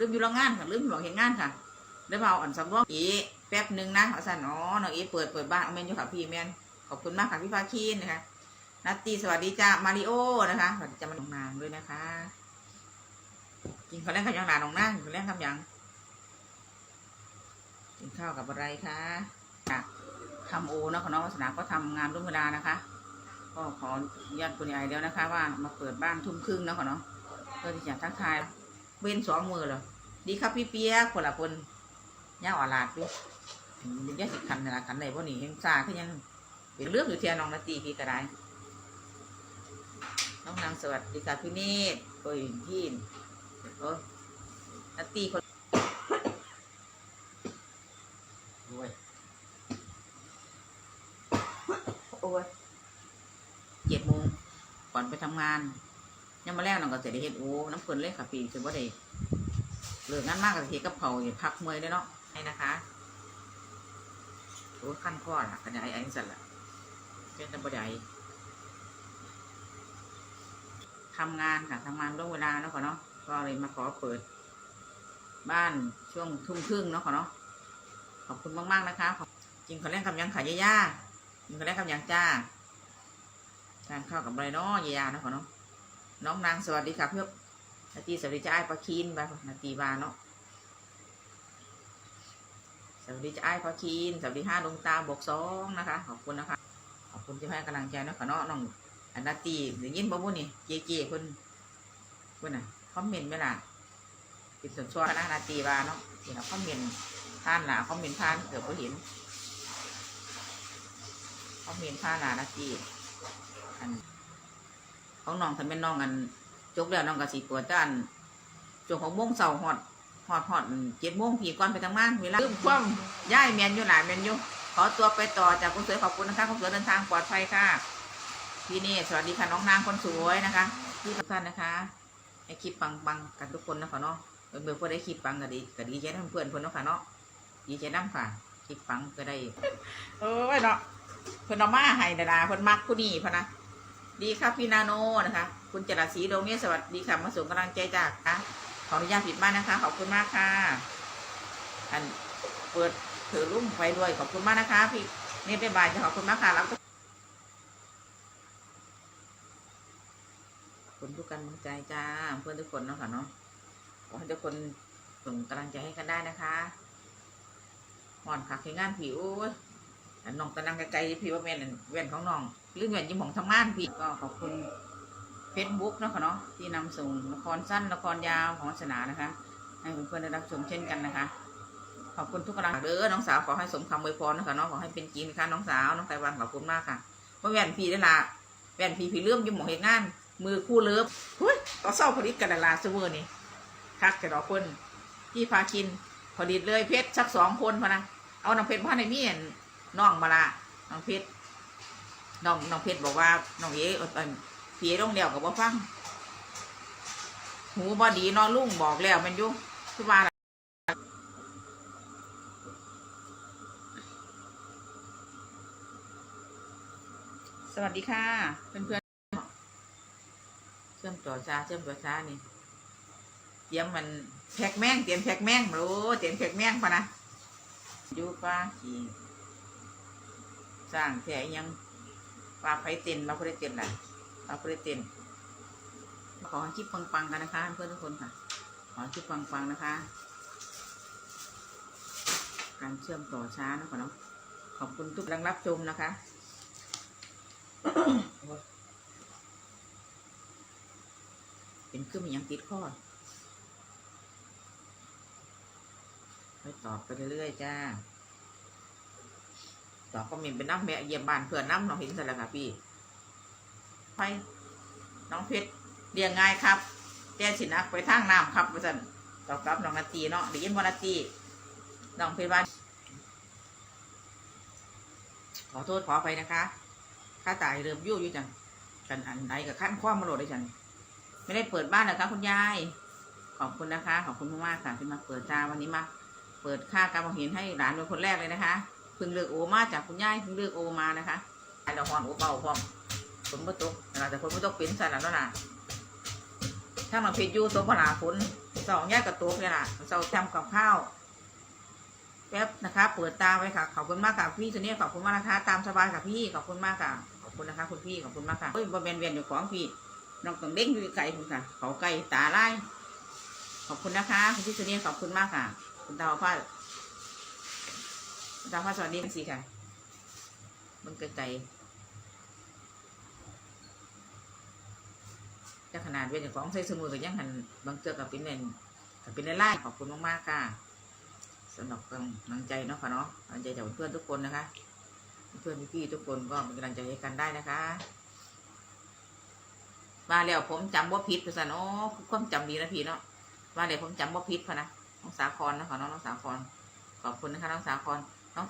ลืมอยู่โรงงานค่ะลืมบอกเห็นงานค่ะได้มาเอาอ่อนสำรองอีแป๊บหนึ่งนะเอาสั่นอ๋อน้องอีเปิดเปิดบ้านเอาเมนอยู่ค่ะพี่แมนขอบคุณมากค่ะพี่พาคีนนะคะนัตตี้สวัสดีจ้ามาริโอนะคะสวัสดีจ้ามาน้องนางด้วยนะคะ กินข้าวแรงกับยังหลานน้องนางกินข้าวแรงกับยังกินข้าวกับอะไรคะค่ะทำโอนะของน้องวัฒนาก็ทำงานร่วมเวลานะคะก็ขออนุญาตคุณยายแล้วนะคะ ว่ามาเปิดบ้านทุ่มครึ่งนะค่ะเนาะเพื่อที่จะทักทาย เว้นสองมือเหรอดีครับพี่เปียกคนละคนย่าอ่อนลาดดูยังแยกสิคันนะละคันไหนพวกนี้ยังซาขึ้นยังเป็นเรื่องอยู่เทียน้องนาตีพี่กระไดน้องนางสวัสดีค่ะพี่เนตรโอ้ยพี่โอ้ยนาตีคนรวยโอ้ยเจ็ดโมงก่อนไปทำงาน ยังมาแรกน้องก็เสร็จได้เฮ็ดโอ้น้ำเพิ่นเลยค่ะปีคือว่าได้เหลิกงานมากกับเฮ็ดกับเผาอย่าพักเมื่อยได้เนาะให้นะคะโอ้ขั้นข้อละกระไดไอ้สัตว์ละเป็นตะบไดทำงานค่ะทำงานล่วงเวลาเนาะค่ะเนาะก็เลยมาขอเปิด บ้านช่วงทุ่มครึ่งเนาะค่ะเนาะขอบคุณมากๆนะคะขอบกินข้าวแรงกับยังขายย่าๆกินข้าวแรงกับยังจ้าทานข้าวกับอะไรเนาะย่าเนาะค่ะเนาะ น้องนางสวัสดีค่ะเพื่อนนาตีสวัสดีจ้าไอ้ปลาคีนบานาตีบาเนาะสวัสดีจ้าไอ้ปลาคีนสวัสดีห้าดวงตาบวกสองนะคะ ขอบคุณนะคะ ขอบคุณที่ให้กำลังใจเนาะค่ะเนาะน้องอันนาตีหรือยินบ่บุนี่เจเจเพิ่นเพิ่นน่ะคอมเมนต์ไหมล่ะติดส่วนช่วนะนาตีบาเนาะที่เราคอมเมนต์ท่านล่ะคอมเมนต์ท่านเกือบบ่เห็นคอมเมนต์ท่านล่ะนาตีอัน ของน้องถ้าเป็นน้องอันจกแล้วน้องก็สิเปิดด้านจกของโมงเสาร์ฮอดฮอดฮอดเจ็ดโมงผีก่อนไปทำงานเวลาลืมความย้ายแมนอยู่หลายแมนอยู่ขอตัวไปต่อจากคุณสวยขอบคุณนะคะคุณสวยเดินทางปลอดภัยค่ะพี่นี่สวัสดีค่ะน้องนางคนสวยนะคะพี่ทุกท่านนะคะให้คลิปปังปังๆกันทุกคนนะคะเนาะเบอร์เบอร์เพื่อได้คลิปปังก็ดีก็ดีใจน้ำเพื่อนเพื่อนเนาะค่ะเนาะดีใจน้ำค่ะคลิปปังก็ได้ เอ้ยเนาะเพื่อนเอามาให้ดาราเพื่อนมักผู้นี้พะนะ ดีครับพี่นาโนนะคะ คุณจรัสศรีโดเมียสวัสดีค่ะมาส่งกำลังใจจากนะขออนุญาตผิดบ้านนะคะ ขอบคุณมากค่ะ อันเปิดถือรุ่มไฟด้วยขอบคุณมากนะคะ พี่นี่บ๊ายบายจะขอบคุณมากค่ะแล้วก็ขอบคุณทุกกำลังใจจ้าเพื่อนทุกคนเนาะค่ะเนาะขอให้ทุกคนส่งกำลังใจให้กันได้นะคะห่อนค่ะคืองานผิวอันน้องตะนังไกลๆพี่ว่าแม่นอั่นแว่นของน้อง เรื่องเงินยิ้มของทางบ้านพี่ก็ขอบคุณเฟซบุ๊กเนาะค่ะเนาะที่นำส่งละครสั้นละครยาวของศาสนานะคะ ให้เพื่อนๆได้รับชมเช่นกันนะคะ ขอบคุณทุกกำลังเด้อน้องสาวขอให้สมคำอวยพรนะคะเนาะขอให้เป็นจริงนะคะน้องสาวน้องไต้หวันขอบคุณมากค่ะเมื่อแว่นพี่ได้ละแว่นพี่พี่เลื่อมยิ้มหมองเหตุงาน มือคู่เลิฟเฮ้ยต่อเศร้าผลิตกันละลาเสมอนี่คักแต่ดอกคนพี่พาคินผลิตเลยเพชรสักสองคนพอนะเอาน้องเพชรพ่อในมีเห็นน้องมาละน้องเพชร น้องน้องเพชรบอกว่าน้องเอ๋เพี่เอ๋ต้องเลี้ยวกับว่าฟัง หูบอดีเนอนลุงบอกแล้วมันยุ่คือว่าสวัสดีค่ะ เพื่อนเพื่อนๆเชื่อมต่อช้าเชื่อมต่อช้านี่เตรียมมันแพ็กแมงเตรียมแพ็กแมงโอ้เตรียมแพ็กแมงปะนะอยู่ป้าขี่สร้างแถยัง ปลาไฟเต็นเราก็ได้เต็นแหละเราก็ได้เต็นขอให้คลิปปังๆกันนะคะ เพื่อนทุกคนค่ะ ขอให้คลิปปังๆนะคะ การเชื่อมต่อช้านะขอเนาะขอบคุณทุกกำลังรับชมนะคะเป็นเครื่องมียังติดข้อไปตอบไปเรื่อยๆจ้า ต่อก็มีเป็นน้ำแม่เยี่ยมบ้านเพื่อนน้ำน้องเห็นสละค่ะพี่ไปน้องเพชรเรียงง่ายครับแต่สินะไปทางน้ำครับว่าสันตอบรับน้องนาตีเนาะเดี๋ยวยินวันนาตีน้องเพชรว่าขอโทษขอไปนะคะข้าตายเริ่มยุ่อยู่จังกันอันใดกับขั้นความมาโหลดได้จังไม่ได้เปิดบ้านนะคะคุณยาย ขอบคุณนะคะ ขอบคุณมากๆค่ะที่มาเปิดตาวันนี้มา เปิดค่าการมองเห็นให้หลานเป็นคนแรกเลยนะคะ พิ่งเลือกโอมาจากคุณย่ายพิ่งเลือกโอมานะคะไอ้เราหอนโอเบาพร้อมฝนบ่ตกแต่ฝนบ่ตกเป็นสัตว์แล้วนะถ้ามันเพชรยู่ตกพนาฝนสองแยกกระตุกเนี่ยล่ะเสาทำกับข้าวแป๊บนะคะเปิดตาไว้ค่ะขอบคุณมากค่ะพี่ตัวนี้ขอบคุณมากนะคะ ตามสบายค่ะพี่ขอบคุณมากค่ะขอบคุณนะคะ คุณพี่ขอบคุณมากค่ะเฮ้ยบะเวียนเวียนอยู่ของพี่น้องต้องเด้งอยู่ไกลคุณค่ะเขาไก่ตาไล่ขอบคุณนะคะคุณพี่ตัวนี้ขอบคุณมากค่ะ คุณดาวพา คุณดาวพาสวัสดีสิค่ะมันไกลๆจะขนาดเวียนของใส่สมุดกับยังหันบางเจอกับเป็นเนนกับเป็นไล่ขอบคุณมากๆค่ะสำหรับกำลังใจเนาะค่ะเนาะกำลังใจจากเพื่อนทุกคนนะคะ เพื่อนพี่ๆทุกคนก็เป็นกำลังใจให้กันได้นะคะมาแล้วผมจำว่าพิษไปซะเนาะความจำดีนะพี่เนาะมาแล้วผมจำว่าพิษพะนะน้องสาครนะคะน้องน้องสาครขอบคุณนะคะน้องสาคร น้อง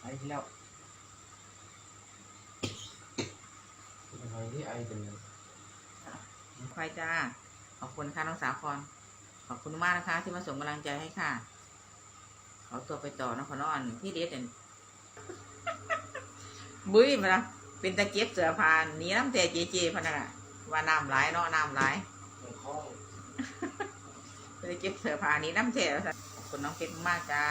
ไอ้ที่แล้วเป็นอะไรที่ไอเป็นเลยควายจ้า ขอบคุณค่ะน้องสาครขอบคุณมากนะคะ ที่มาส่งกำลังใจให้ค่ะ ขอตัวไปต่อนะขอนอนที่เด็ดเด่นบุ้ยมาละเป็นตะเก็บเสือพานหนีน้ำแต่เจเจพะนักอะว่าน้ำไหลายเนาะน้ำไหลายในข้องเลยเก็บเสื้อผ้านี้น้ำเทแล้วค่ะขอบคุณน้องเพชรมากจ้า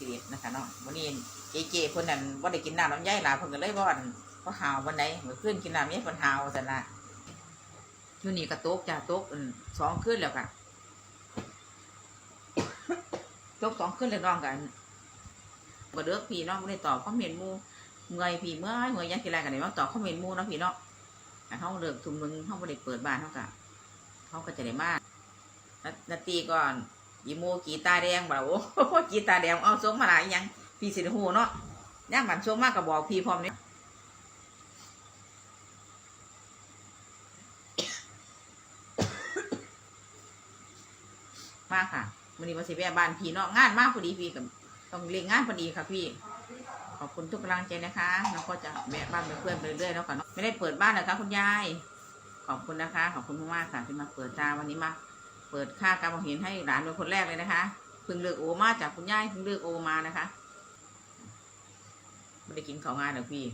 กลียดนะคะเนาะวันนี้เจเจคนนั้นว่าได้กินน้ำลำไยหลาเพิ่นก็เลยว่าอั่นก็หาววันไหนเมื่อคืนกินน้ำนี้เพิ่นหาวสันละอยู่นี่ก็โต๊ะจ้าโต๊ะสองคืนแล้วค่ะโต๊ะสองคืนเลยน้องกันบ่เด้อพี่น้องบ่ได้ตอบคอมเมนต์มูเมื่อยพี่เมื่อเมื่อยยังกินอะไรกันได้มาตอบคอมเมนต์มูเนาะพี่เนาะอันเฮาเลิกทุ่มหนึงเฮาบ่ได้เปิดบ้านเฮาก็เฮาก็จะได้มานานาตีก่อน ยีโมกีตาแดงบ่ล่ะโอ้กีตาแดงเอาส่งมาหลายยังพี่สิได้ฮู้เนาะย่างมันส่งมากก็บอกพี่พร้อมนี่มากค่ะวันนี้มาสิแวะบ้านพี่เนาะงานมากพอดีพี่กับต้องเรียงงานพอดีค่ะพี่ ขอบคุณทุกกำลังใจนะคะน้องก็จะแวะบ้านเพื่อนไปเรื่อยๆแล้วค่ะเนาะไม่ได้เปิดบ้านเลยค่ะคุณยาย ขอบคุณนะคะ ขอบคุณมากๆค่ะที่มาเปิดตาวันนี้มา เปิดค่าการมองเห็นให้หลานเป็นคนแรกเลยนะคะเพิ่งเลือกโอมาจากคุณย่ายเพิ่งเลือกโอมานะคะไม่ได้กินข้าวงานหรอกพี่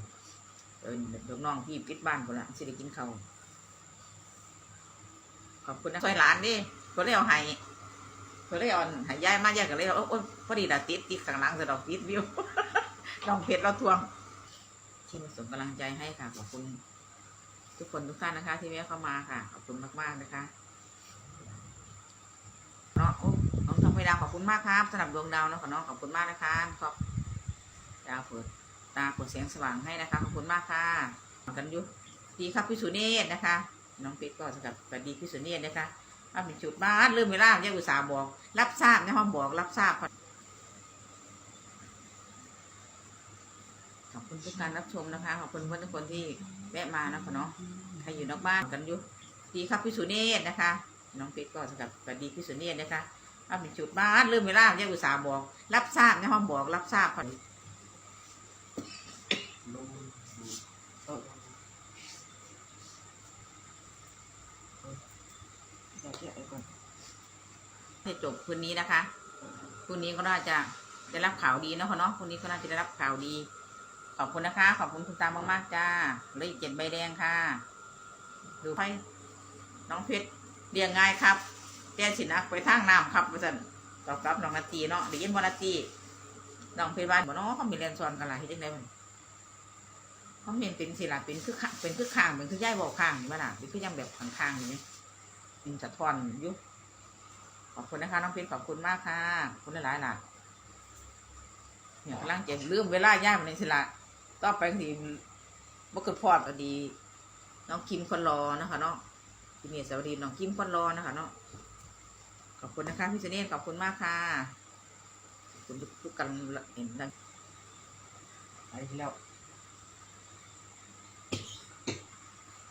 เออเดี๋ยวน้องพี่ปิดบ้านคนละสิได้กินข้าวขอบคุณนะช่วยหลานดิคนเลยเอาให้คนเลยเอาให้ย่ายมาย่ายก็เลยเอาโอ้ยพอดีละติดติดข้างหลังจะดอกติดวิวน้องเพชรเราทวงที่มาส่งกำลังใจให้ค่ะขอบคุณ ทุกคนทุกท่านนะคะ ที่แวะเข้ามาค่ะขอบคุณมากๆนะคะ เนาะโอ้ น้องทองไฟดาวขอบคุณมากครับสำหรับดวงดาวนะขอน้องขอบคุณมากนะคะขอบดาวเปิดตาเปิดเสียงสว่างให้นะคะ ขอบคุณมากค่ะกันยุดีครับพี่สุเนศนะคะ น้องปิ๊กก็สำหรับสวัสดีพี่สุเนศนะคะว่าเป็นจุดบ้านลืมเวลาเนี่ยอุตสาบอก รับทราบในห้องบอกรับทราบขอบคุณทุกการรับชมนะคะ ขอบคุณเพื่อนทุกคนที่แวะมานะคะเนาะใครอยู่นอกบ้านกันยุดีครับพี่สุเนศนะคะ น้องเพชรก็สำหรับสวัสดีพี่สุเนียนนะคะ เอาเป็นจุดบ้านเริ่มเวลาเนี่ยอุตส่าห์บอก รับทราบในห้องบอก รับทราบก่อดีให้จบคืนนี้นะคะคืนนี้ก็น่าจะได้รับข่าวดีเนาะค่ะเนาะคืนนี้ก็น่าจะได้รับข่าวดี ขอบคุณนะคะ ขอบคุณคุณตามมากๆจ้าเหลยเจ็ดใบแดงค่ะดูให้น้องเพชรเรียงง่ายครับ แกสินะไปทางน้ำครับว่าสันตอบรับน้องนาตีเนาะได้ยินว่านาตีน้องเพชรบ้านบอกเนาะเขามีเรียนสอนกันหลายที่จังไดมันเขาเห็นเป็นสิละเป็นคือข้างเป็นคือข้างเป็นคือย่ายบอกข้างนี่บ้าล่ะเป็นคือยังแบบข้างๆอย่างนี้เป็นสะท้อนยู่ขอบคุณนะคะน้องเพชรขอบคุณมากค่ะคุณหลายๆล่ะเนี่ยกำลังจะลืมเวลาย่ายมันในสิละต่อไปทีบ่เกิดพอดพอดี น้องคิมคนรอนะคะเนาะพี่เมียสวัสดีน้องคิมคนรอนะคะเนาะ อบคุณนะคะพี่เจเน่ขอบคุณมากค่ะขอบคุณทุกทุกกันเห็นดังไอ้ที่แล้ว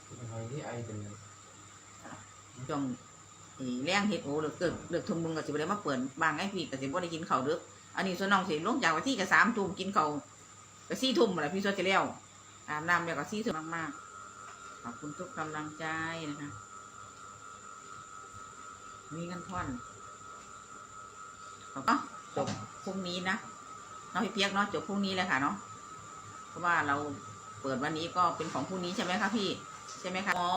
เป็นอะไรที่ไอเป็นเลยจงอีแรงเห็ดโอหรือเกิดเลือกทุ่มมึงก็สิบ่ได้มาเปิดบางไอ้พี่ก็สิบ่ได้กินข้าวเด้ออันนี้ส่วนน้องสิลงจากวันที่ก็สามทุ่มกินข้าวก็สี่ทุ่มแหละพี่สวดจะเลี้ยวอาบน้ำแล้วก็สี่ทุ่มมากๆขอบคุณทุกกำลังใจนะคะ มีเงินท่อนขอบคุณจบพรุ่งนี้นะน้องพี่เปียกเนาะจบพรุ่งนี้เลยค่ะเนาะเพราะว่าเราเปิดวันนี้ก็เป็นของพรุ่งนี้ใช่ไหมคะพี่ใช่ไหมคะ